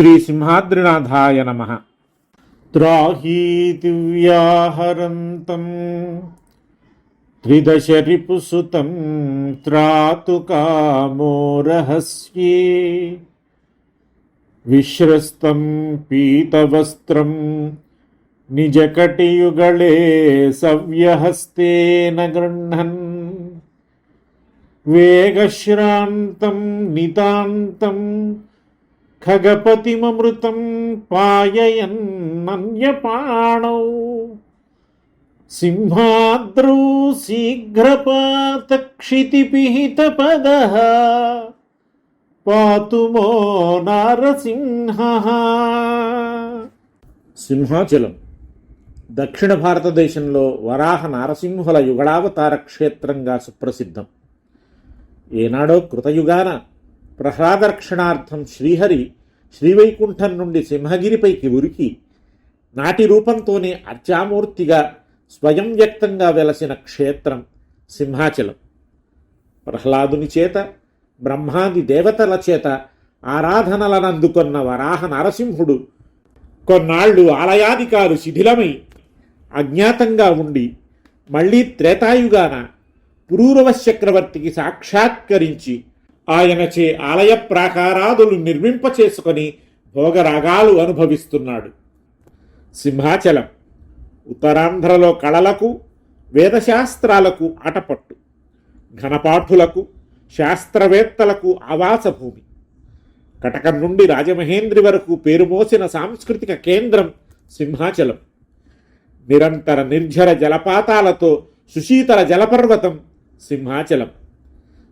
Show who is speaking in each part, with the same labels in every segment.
Speaker 1: శ్రీ సింహాద్రినాథాయ నమ త్రాహీతివ్యాహరంతం త్రిదశరిపుసుతం త్రాతు కామో రహస్యే. విశ్రస్తం పీతవస్త్రం నిజకటియుగళే సవ్యహస్తేన గృహన్ వేగశ్రాంతం నితాంతం ఖగపతిమృతం పాయయన్నన్యపాణౌ సింహాద్రౌ శీఘ్రపాతక్షితిపిహితపద పాతు మో నారసింహ సింహాచలం దక్షిణ భారతదేశంలో వరాహ నారసింహుల యుగళావతార క్షేత్రంగా సుప్రసిద్ధం. ఏనాడో కృతయుగాన ప్రహ్లాదరక్షణార్థం శ్రీహరి శ్రీవైకుంఠం నుండి సింహగిరిపైకి ఉరికి నాటి రూపంతోనే అర్చామూర్తిగా స్వయం వ్యక్తంగా వెలసిన క్షేత్రం సింహాచలం. ప్రహ్లాదుని చేత బ్రహ్మాది దేవతల చేత ఆరాధనలనందుకున్న వరాహ నరసింహుడు కొన్నాళ్ళు ఆలయాధికారు శిథిలమై అజ్ఞాతంగా ఉండి మళ్ళీ త్రేతాయుగాన పురూరవ చక్రవర్తికి సాక్షాత్కరించి ఆయనచే ఆలయ ప్రాకారాదులు నిర్మింపచేసుకొని భోగరాగాలు అనుభవిస్తున్నాడు. సింహాచలం ఉత్తరాంధ్రలో కళలకు వేదశాస్త్రాలకు ఆటపట్టు ఘనపాఠులకు శాస్త్రవేత్తలకు ఆవాసభూమి కటకం నుండి రాజమహేంద్రి వరకు పేరుమోసిన సాంస్కృతిక కేంద్రం సింహాచలం. నిరంతర నిర్జర జలపాతాలతో సుశీతల జలపర్వతం సింహాచలం.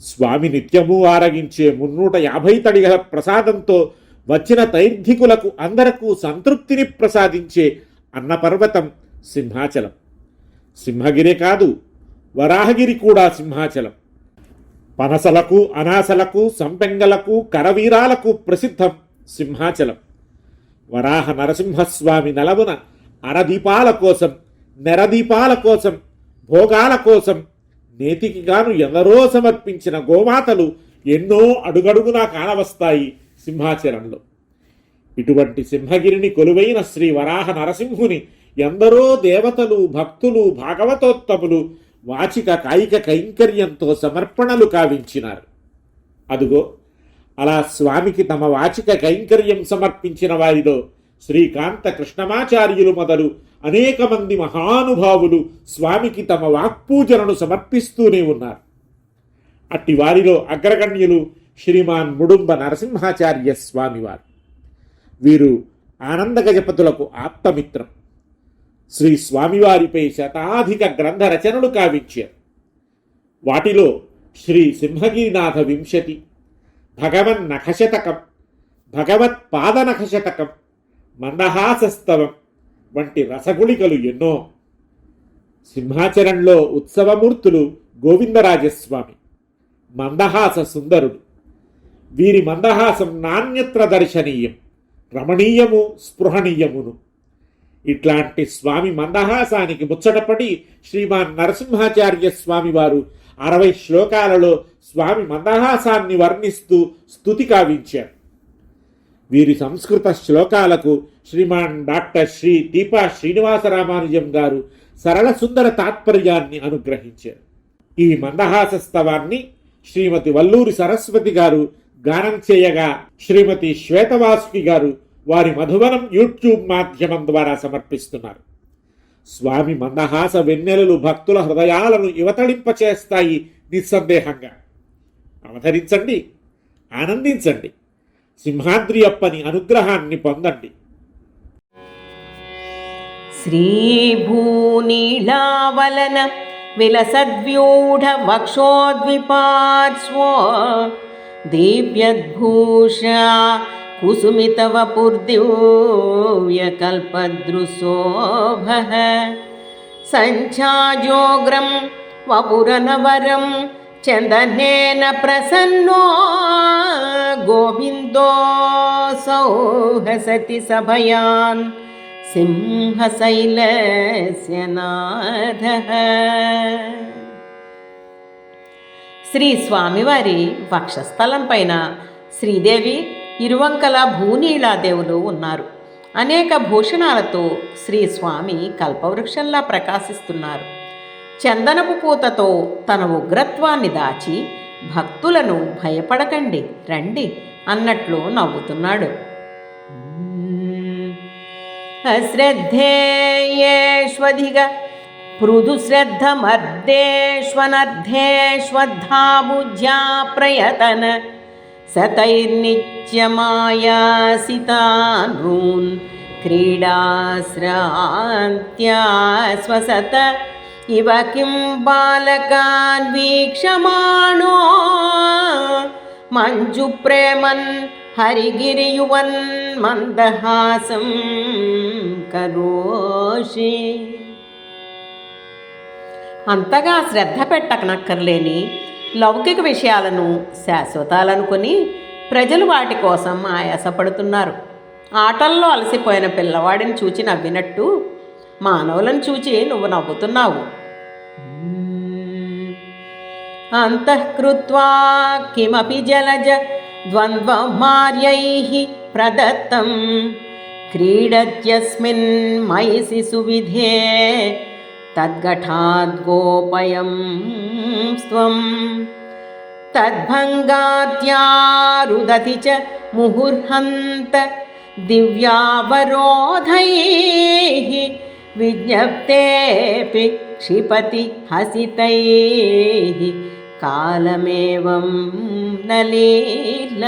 Speaker 1: స్వామి నిత్యము ఆరగించే మున్నూట యాభై తడిగల ప్రసాదంతో వచ్చిన తైర్థికులకు అందరకు సంతృప్తిని ప్రసాదించే అన్నపర్వతం సింహాచలం. సింహగిరి కాదు వరాహగిరి కూడా సింహాచలం. పనసలకు అనాసలకు సంపెంగలకు కరవీరాలకు ప్రసిద్ధం సింహాచలం. వరాహ నరసింహస్వామి నలవున అరదీపాల కోసం నెరదీపాల కోసం భోగాల కోసం నేతికి గాను ఎందరో సమర్పించిన గోమాతలు ఎన్నో అడుగడుగునా కానవస్తాయి సింహాచలంలో. ఇటువంటి సింహగిరిని కొలువైన శ్రీ వరాహ నరసింహుని ఎందరో దేవతలు భక్తులు భాగవతోత్తములు వాచిక కాయిక కైంకర్యంతో సమర్పణలు కావించినారు. అదుగో అలా స్వామికి తమ వాచిక కైంకర్యం సమర్పించిన వారిలో శ్రీకాంత కృష్ణమాచార్యులు మొదలు అనేక మంది మహానుభావులు స్వామికి తమ వాక్పూజలను సమర్పిస్తూనే ఉన్నారు. అట్టి వారిలో అగ్రగణ్యులు శ్రీమాన్ ముడుంబ నరసింహాచార్య స్వామివారు. వీరు ఆనంద గజపతులకు ఆప్తమిత్రం. శ్రీ స్వామివారిపై శతాధిక గ్రంథ రచనలు కావించారు. వాటిలో శ్రీ సింహగిరినాథ వింశతి భగవన్ నఖశతకం భగవత్ పాదనఖశతకం మందహాసస్తవం వంటి రసగుళికలు ఎన్నో. సింహాచరణలో ఉత్సవమూర్తులు గోవిందరాజస్వామి మందహాస సుందరుడు. వీరి మందహాసం నాణ్యత్ర దర్శనీయం రమణీయము స్పృహణీయమును. ఇట్లాంటి స్వామి మందహాసానికి ముచ్చటపడి శ్రీమాన్ నరసింహాచార్య స్వామి వారు అరవై శ్లోకాలలో స్వామి మందహాసాన్ని వర్ణిస్తూ స్థుతి కావించారు. వీరి సంస్కృత శ్లోకాలకు శ్రీమాన్ డాక్టర్ శ్రీ దీపా శ్రీనివాసరామానుజం గారు సరళ సుందర తాత్పర్యాన్ని అనుగ్రహించారు. ఈ మందహాసస్తవాన్ని శ్రీమతి వల్లూరి సరస్వతి గారు గానం చేయగా శ్రీమతి శ్వేతవాసుకి గారు వారి మధువనం యూట్యూబ్ మాధ్యమం ద్వారా సమర్పిస్తున్నారు. స్వామి మందహాస వెన్నెలలు భక్తుల హృదయాలను యువతళింపచేస్తాయి నిస్సందేహంగా. అవతరించండి ఆనందించండి. సింహాద్రి అప్పని అనుగ్రహాన్ని పొందండి
Speaker 2: श्रीभूनीलावलन विलसद्व्यूढ वक्षोद्विपार्श्वो दीप्यद्भूषा कुसुमितवपुर्दिव्यकल्पद्रुशोभः सञ्चाजोग्रं वपुरनवरं चन्दनेन प्रसन्नो गोविन्दोऽसौ हसति सभयान् సింహశైలస్య నాథః శ్రీ స్వామివారి వక్షస్థలం పైన శ్రీదేవి ఇరువంకల భూనీలాదేవులు ఉన్నారు అనేక భూషణాలతో శ్రీ స్వామి కల్పవృక్షంలా ప్రకాశిస్తున్నారు చందనపు పూతతో తన ఉగ్రత్వాన్ని దాచి భక్తులను భయపడకండి రండి అన్నట్లు నవ్వుతున్నాడు. అశ్రద్ధేయేష్వధిగ పృథు శ్రద్ధమర్దేష్వనర్ధేష్వద్ధాబుజ్యా ప్రయతన సతైర్నిత్యమాయాసితానూన్ క్రీడాశ్రాంత్యా స్వసత ఇవ కిం బాలకాన్ వీక్షమాణో మంజు ప్రేమన్ హరిగిరియువన్ మందహాసం కరోషి అంతగా శ్రద్ధ పెట్టకనక్కర్లేని లౌకిక విషయాలను శాశ్వతాలనుకుని ప్రజలు వాటి కోసం ఆయాసపడుతున్నారు. ఆటల్లో అలసిపోయిన పిల్లవాడిని చూచి నవ్వినట్టు మానవులను చూచి నువ్వు నవ్వుతున్నావు. अन्तः कृत्वा किमपि जलज द्वन्द्वमार्यैः प्रदत्तं क्रीडत्यस्मिन् मयि सुविधे तद्घटाद्गोपयं स्वं तद्भङ्गाद्यारुदति च मुहुर्हन्त दिव्यावरोधैः विज्ञप्तेऽपि क्षिपति हसितैः। కాలమేవం నలీల.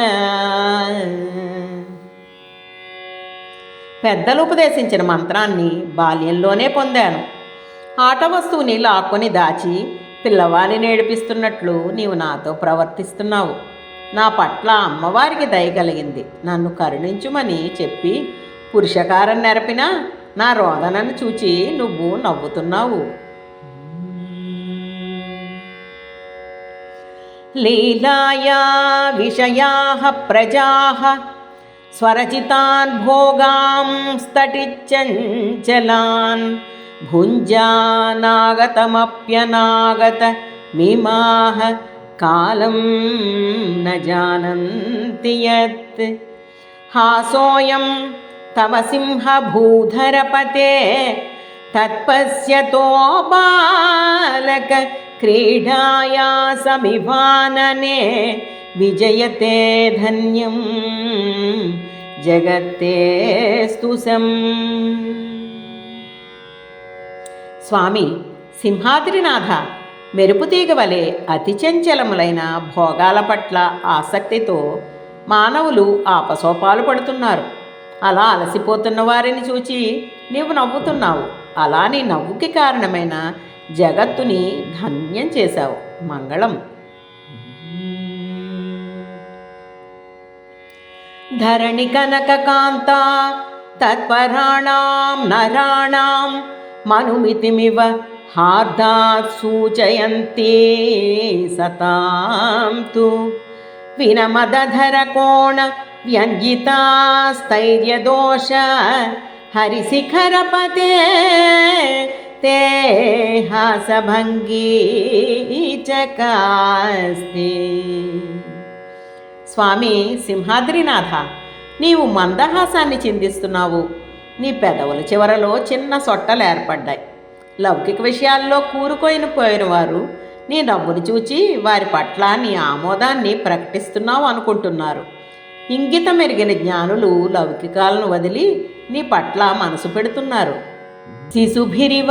Speaker 2: పెద్దలు ఉపదేశించిన మంత్రాన్ని బాల్యంలోనే పొందాను. ఆట వస్తువుని లాక్కొని దాచి పిల్లవాడిని నేర్పిస్తున్నట్లు నీవు నాతో ప్రవర్తిస్తున్నావు. నా పట్ల అమ్మవారికి దయ కలిగింది. నన్ను కరుణించుమని చెప్పి పురుషకారం నెరపినా నా రోదనను చూచి నువ్వు నవ్వుతున్నావు. लीलाया विषयाः प्रजाः स्वरचितान् भोगां स्तटि चञ्चलान् भुञ्जानागतमप्यनागतमिमाः कालं न जानन्ति यत्। हासोऽयं तव सिंहभूधरपते तत्पश्यतो बालक क्रीडाया समिवानने विजयते धन्यं जगत्ते स्तुसम् స్వామి సింహాద్రినాథ మెరుపుతీగ వలె అతి చంచలములైన భోగాల పట్ల ఆసక్తితో మానవులు ఆపసోపాలు పడుతున్నారు అలా అలసిపోతున్న వారిని చూచి నీవు నవ్వుతున్నావు అలా నీ నవ్వుకి కారణమైన జగత్తుని ధన్యం చేశావు. మంగళం. ధరణి కనక కాంత తత్పరాణాం నరాణాం మనుమితిమివ హార్దాత్ సూచయంతి సతాం తు వినమదధర కోణ వ్యంజితాస్థైర్యదోష తే హాసభంగీ చకాస్తి స్వామి సింహాద్రినాథ నీవు మందహాసాన్ని చిందిస్తున్నావు. నీ పెదవుల చివరలో చిన్న సొట్టలు ఏర్పడ్డాయి. లౌకిక విషయాల్లో కూరుకొని పోయిన వారు నీ నవ్వును చూచి వారి పట్ల నీ ఆమోదాన్ని ప్రకటిస్తున్నావు అనుకుంటున్నారు. ఇంగిత మెరిగిన జ్ఞానులు లౌకికాలను వదిలి నీ పట్ల మనసు పెడుతున్నారు. శిశుభిరివ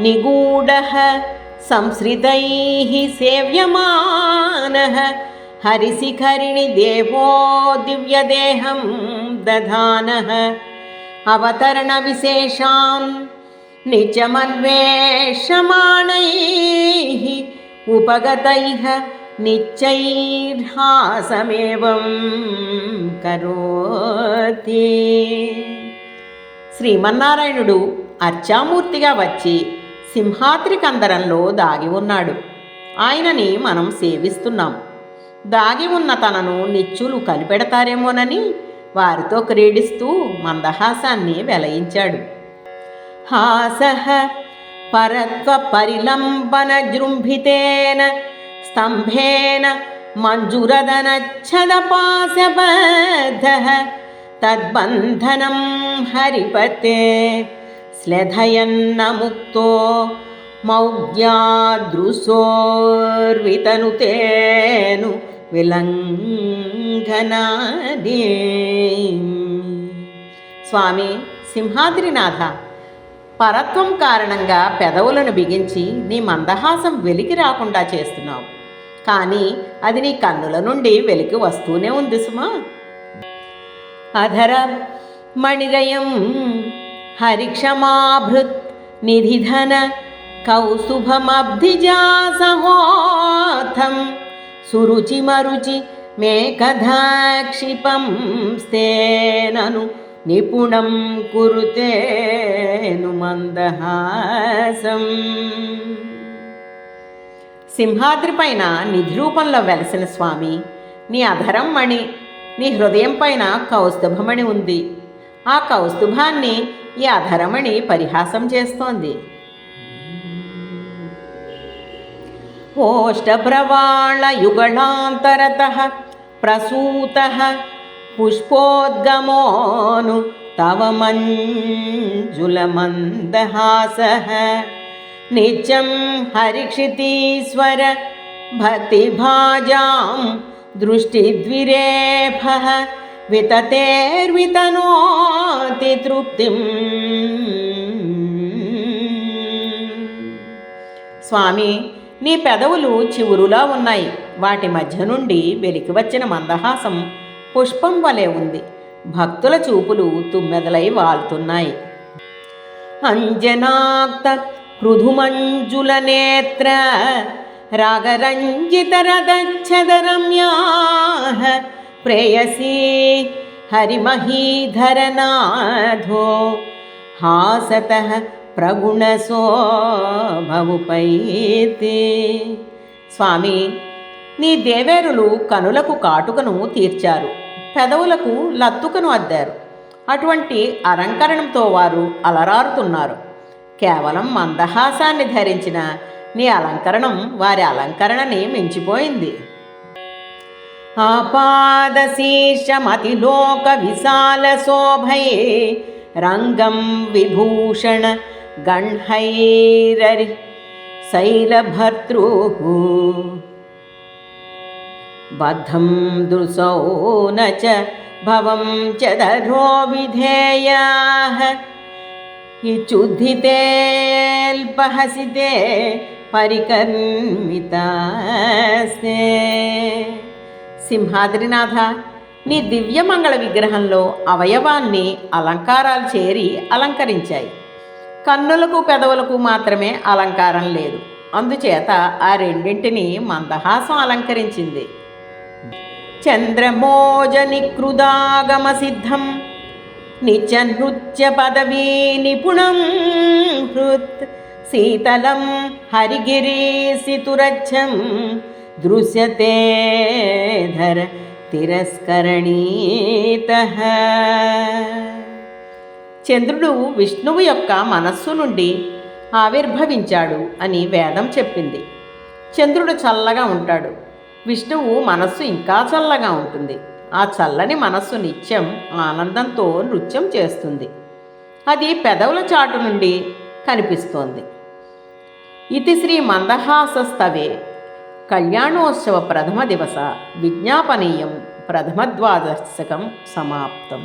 Speaker 2: నిగూఢ సంశ్రితై సేవ్యమాన హరిశిఖరిణి దేవో దివ్యదేహం దధాన అవతరణ విశేషాన్ నిత్యమన్వేషమాణై ఉపగతై నిత్యైర్హాసమేవం కరోతి. శ్రీమన్నారాయణుడు అర్చామూర్తిగా వచ్చి సింహాద్రి కందరంలో దాగి ఉన్నాడు. ఆయనని మనం సేవిస్తున్నాం. దాగి ఉన్న తనను నిచ్చులు కనిపెడతారేమోనని వారితో క్రీడిస్తూ మందహాసాన్ని వెలయించాడు. హాసః పరత్వ పరిలంబన జృంభితేన స్తంభేన మంజురదనచ్చదపాశబద్ధ తద్బంధనం హరిపతే श्लथयन्न मुक्तो मौग्यादृशोर्वितनुतेनु విలంఘనాది స్వామి సింహాద్రినాథ పరత్వం కారణంగా పెదవులను బిగించి నీ మందహాసం వెలికి రాకుండా చేస్తున్నావు కానీ అది నీ కన్నుల నుండి వెలికి వస్తూనే ఉంది సుమా అధర మణిరయం హరిక్షమాభృత్ నిధిధన కౌసుభమబ్ధిజాసహోథం సురుచి మరుచి మేకధాక్షిపం స్తేనను నిపుణం కురుతేను మందహాసం. సింహాద్రి పైన నిధిరూపంలో వెలసిన స్వామి నీ అధరం మణి నీ హృదయం పైన కౌస్తుభమణి ఉంది. ఆ కౌస్తుభాన్ని ఈ అధరమణి పరిహాసం చేస్తోంది ఓష్టభ్రవాళయుగళాంతరతః ప్రసూతः పుష్పోద్గమోను తవ మంజులమందహాసः నిత్యం హరిక్షితీశ్వర భక్తిభాజాం దృష్టిద్విరేఫः వితతేర్వితనోతి తృప్తిం స్వామి నీ పెదవులు చివురులా ఉన్నాయి. వాటి మధ్య నుండి వెలికి వచ్చిన మందహాసం పుష్పం వలె ఉంది. భక్తుల చూపులు తుమ్మెదలై వాలుతున్నాయి అంజనాక్త పృథుమంజుల నేత్ర రాగరంజితరదచ్చదరమ్యా ప్రేయసీ హరిమహీధరనాథో హాసత ప్రగుణశోభవుపైతే స్వామి నీ దేవేరులు కనులకు కాటుకను తీర్చారు పెదవులకు లత్తుకను అద్దారు. అటువంటి అలంకరణంతో వారు అలరారుతున్నారు. కేవలం మందహాసాన్ని ధరించిన నీ అలంకరణం వారి అలంకరణని మించిపోయింది. आपादशीर्षमतिलोकविशालशोभये रङ्गं विभूषण गह्णैररि शैलभर्तृः। बद्धं दृशौ न च भवं च धरो विधेयाः। इचुद्धितेऽल्पहसिते परिकर्मितास्ते। సింహాద్రినాథ నీ దివ్యమంగళ విగ్రహంలో అవయవాన్ని అలంకారాలు చేరి అలంకరించాయి. కన్నులకు పెదవులకు మాత్రమే అలంకారం లేదు. అందుచేత ఆ రెండింటిని మందహాసం అలంకరించింది. చంద్రమోజని కృదాగమ సిద్ధం నిత్య నృత్య పదవీ నిపుణం హృత్ శీతలం హరిగిరీసితురచ్చం దృశ్యతే ధర తిరస్కరణీత. చంద్రుడు విష్ణువు యొక్క మనస్సు నుండి ఆవిర్భవించాడు అని వేదం చెప్పింది. చంద్రుడు చల్లగా ఉంటాడు. విష్ణువు మనస్సు ఇంకా చల్లగా ఉంటుంది. ఆ చల్లని మనస్సు నిత్యం ఆనందంతో నృత్యం చేస్తుంది. అది పెదవుల చాటు నుండి కనిపిస్తోంది. ఇది శ్రీ మందహాసస్తవే కళ్యాణోత్సవ ప్రథమ దివస విజ్ఞాపనీయం ప్రథమద్వాదశకం సమాప్తం.